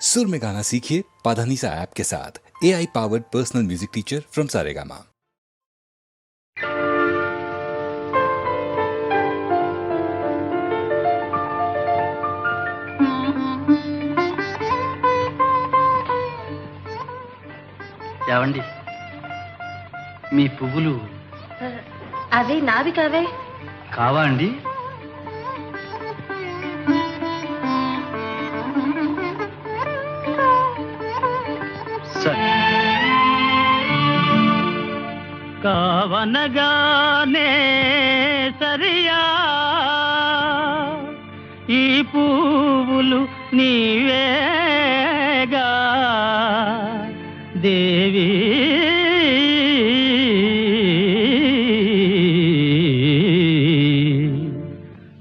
सुर में गाना सीखिए पाधानीसा ऐप के साथ A I powered personal music teacher from Saregama ఏవండి మీ పువ్వులు అవి నావి కావే కావా అండి కావనగానే సరియా. ఈ పువ్వులు నీవేగా. దేవి.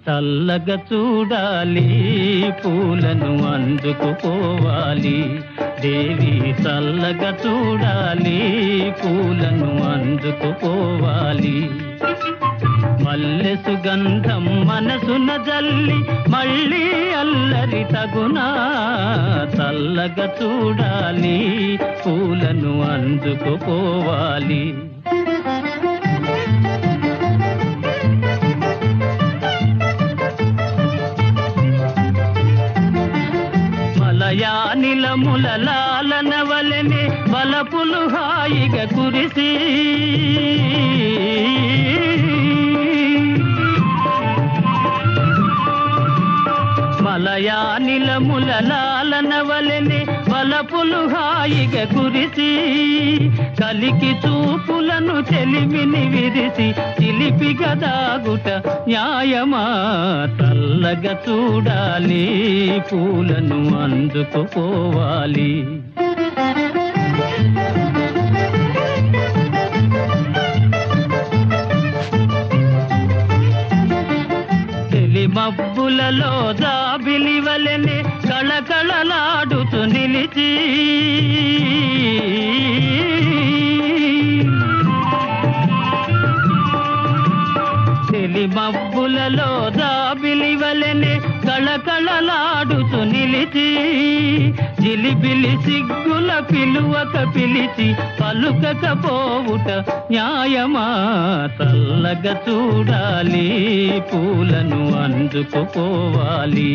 చల్లగా చూడాలి పూలను అందుకుపోవాలి. దేవి చల్లగా చూడాలి పూలను అందుకుపోవాలి. మల్లె సుగంధం మనసున జల్లి మళ్ళీ అల్లరి తగునా చల్లగా చూడాలి పూలను అందుకుపోవాలి. మలయానిలముల లాలన వలెనే బలపులు హాయిగ కురిసి. మలయానిలముల లాలన వలెనే బలపులు హాయిగ కురిసి. కలికి చూపులను చెలిమిని విరిసి చిలిపిగా న్యాయమా? తల్లగా చూడాలి పూలను అందుకుపోవాలి. మబ్బులలో దాబిలివలని కళకళలాడుతూ నిలిచి జాబిలి వలెనే కళకళలాడుతూ నిలిచి జిలిబిలి సిగ్గుల పిలువక పిలిచి పలుకకపోవుట న్యాయమా? తల్లగ చూడాలి పూలను అందుకుపోవాలి.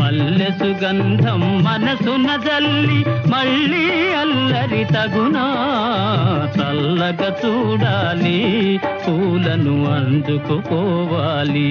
మల్లె సుగంధం మనసున జల్లి మళ్ళీ అల్లరి తగునా చల్లగా చూడాలి పూలను అందుకుపోవాలి